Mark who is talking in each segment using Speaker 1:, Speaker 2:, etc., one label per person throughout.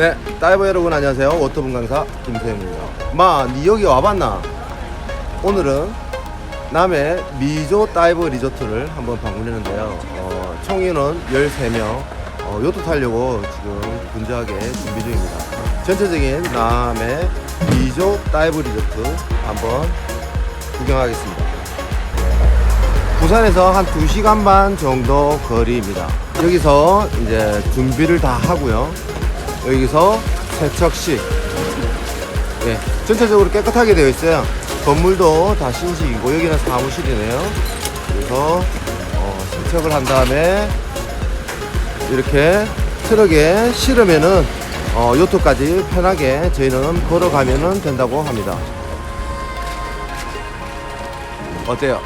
Speaker 1: 네, 다이버 여러분 안녕하세요. 워터분 강사 김세영입니다. 마, 니 여기 와봤나? 오늘은 남해 미조 다이버 리조트를 한번 방문했는데요. 어, 총 인원 13명, 어, 요트 타려고 지금 분주하게 준비 중입니다. 전체적인 남해 미조 다이버 리조트 한번 구경하겠습니다. 부산에서 한 2시간 반 정도 거리입니다. 여기서 이제 준비를 다 하고요. 여기서 세척식. 예, 전체적으로 깨끗하게 되어 있어요. 건물도 다 신식이고 여기는 사무실이네요. 그래서 어, 세척을 한 다음에 이렇게 트럭에 실으면은 어, 요트까지 편하게 저희는 걸어가면은 된다고 합니다. 어때요?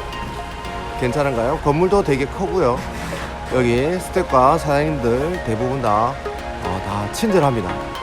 Speaker 1: 괜찮은가요? 건물도 되게 크고요. 여기 스태프과 사장님들 대부분 다 친절합니다.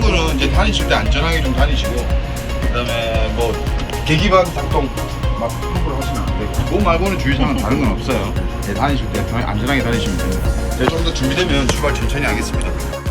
Speaker 2: 거는 이제 다니실 때 안전하게 좀 다니시고 그다음에 뭐 계기반 작동 막 함부로 하시면 안 되고 그거 말고는 주의사항은 다른 건 없어요. 네, 다니실 때 안전하게 다니시면 됩니다. 네, 좀더 준비되면 출발 천천히 하겠습니다.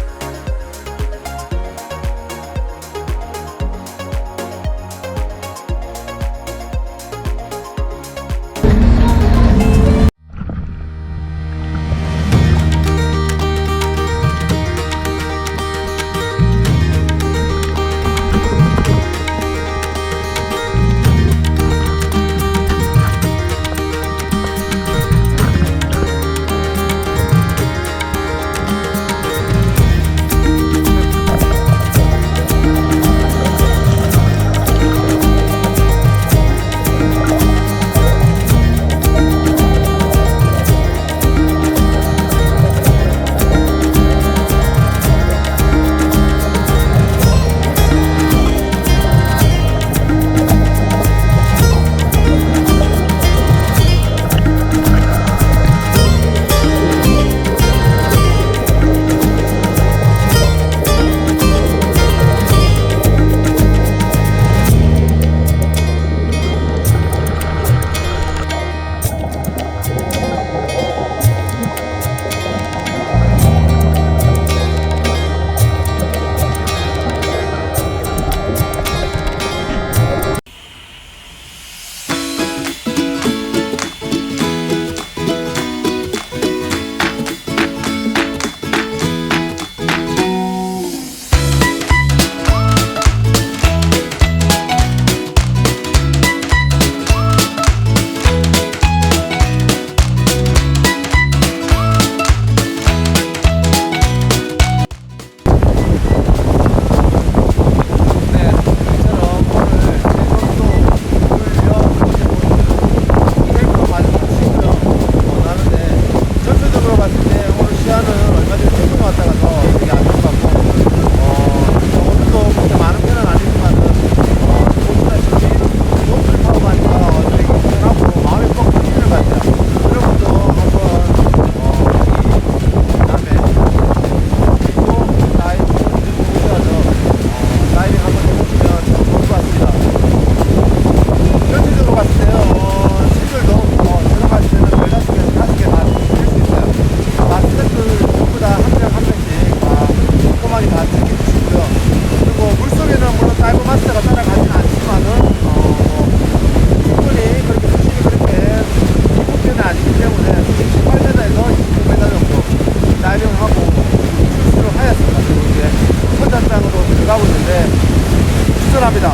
Speaker 2: 추천합니다.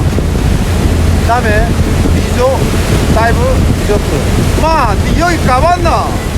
Speaker 2: 다음에 미조 다이브 리조트. 마, 니 여기 가봤나?